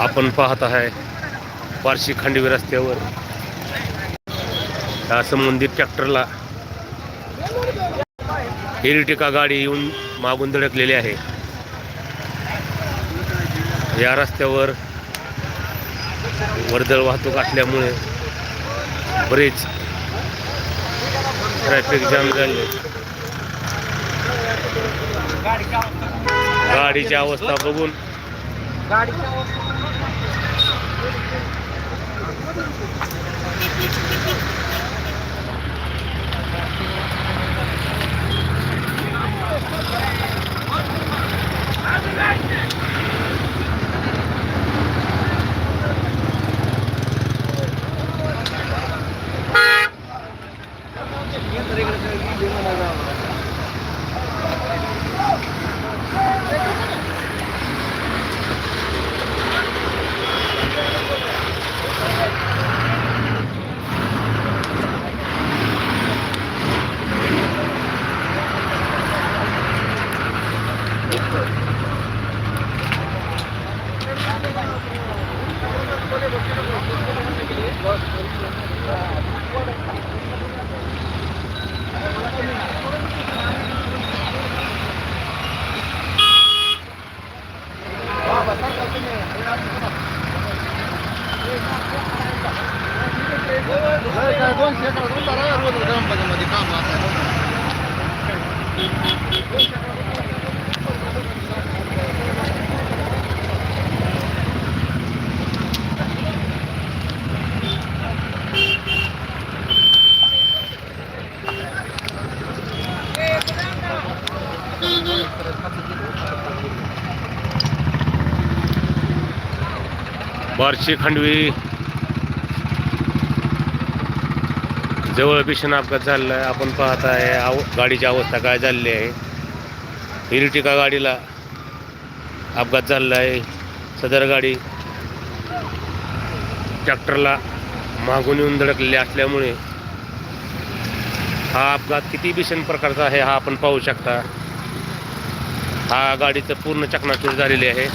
आपण पाहत आहे पारशी खांडवी रस्त्यावर. असं संबंधित ट्रॅक्टरला इरिटिका गाडी येऊन मागून धडकलेली आहे. या रस्त्यावर वर्दळ वाहतूक असल्यामुळे बरेच ट्रॅफिक जाम झाले. गाडीची अवस्था बघून Saya kalau tuh taruh, aku tuh dalam banyak macam kamar. Barshi khandvi. जवळ भीषण अपघात झालेला आहे. आपण पाहत आहे आव गाडीची अवस्था काय झालेली आहे. इरिटिका गाडीला अपघात झालेला आहे. सदर गाडी ट्रॅक्टरला मागून येऊन धडकलेली असल्यामुळे हा अपघात किती भीषण प्रकारचा आहे हा आपण पाहू शकता. हा गाडीचं पूर्ण चकनाचूर झालेली आहे.